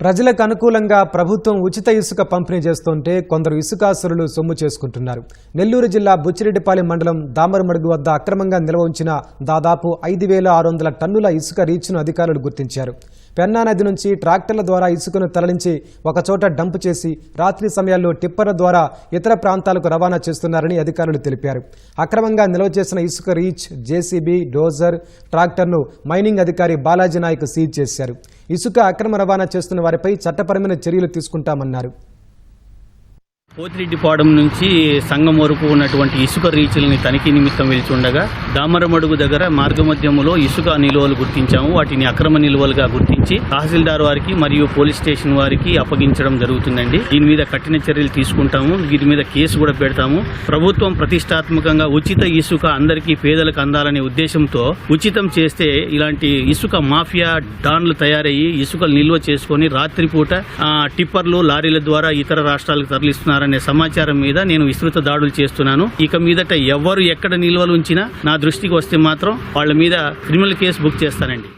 ప్రజలకు అనుకూలంగా ప్రభుత్వం ఉచిత ఇసుక పంపిణీ చేస్తుంటే కొందరు ఇసుకాసురులు సొమ్ము చేసుకుంటున్నారు. నెల్లూరు జిల్లా బుచ్చిరెడ్డిపాలెం మండలం దామరమడుగు వద్ద అక్రమంగా నిల్వ ఉంచిన దాదాపు ఐదు వేల ఆరు వందల టన్నుల ఇసుక రీచ్ను అధికారులు గుర్తించారు. పెన్నా నది నుంచి ట్రాక్టర్ల ద్వారా ఇసుకను తరలించి ఒకచోట డంప్ చేసి రాత్రి సమయాల్లో టిప్పర్ల ద్వారా ఇతర ప్రాంతాలకు రవాణా చేస్తున్నారని అధికారులు తెలిపారు. అక్రమంగా నిల్వ చేసిన ఇసుక రీచ్ జేసీబీ డోజర్ ట్రాక్టర్ను మైనింగ్ అధికారి బాలాజీ నాయక్ సీజ్ చేశారు. ఇసుక అక్రమ రవాణా చేస్తున్న వారిపై చట్టపరమైన చర్యలు తీసుకుంటామన్నారు. పోతిరెడ్డిపాడం నుంచి సంగం వరకు ఉన్నటువంటి ఇసుక రీచుల్ని తనిఖీ నిమిత్తం వెళ్చి ఉండగా దామరమడుగు దగ్గర మార్గమధ్యములో ఇసుక నిల్వలు గుర్తించాము. వాటిని అక్రమ నిల్వలుగా గుర్తించి తహసీల్దార్ వారికి మరియు పోలీస్ స్టేషన్ వారికి అప్పగించడం జరుగుతుందండి. దీని మీద కఠిన చర్యలు తీసుకుంటాము. దీని మీద కేసు కూడా పెడతాము. ప్రభుత్వం ప్రతిష్టాత్మకంగా ఉచిత ఇసుక అందరికీ పేదలకు అందాలనే ఉద్దేశంతో ఉచితం చేస్తే ఇలాంటి ఇసుక మాఫియా డాన్లు తయారయ్యి ఇసుకలు నిల్వ చేసుకొని రాత్రిపూట టిప్పర్లు లారీల ద్వారా ఇతర రాష్ట్రాలకు తరలిస్తున్నారు తరలిస్తున్నారనే సమాచారం మీద నేను విస్తృత దాడులు చేస్తున్నాను. ఇక మీదట ఎవరు ఎక్కడ నిల్వలు ఉంచినా నా దృష్టికి వస్తే మాత్రం వాళ్ళ మీద క్రిమినల్ కేసు బుక్ చేస్తానండి.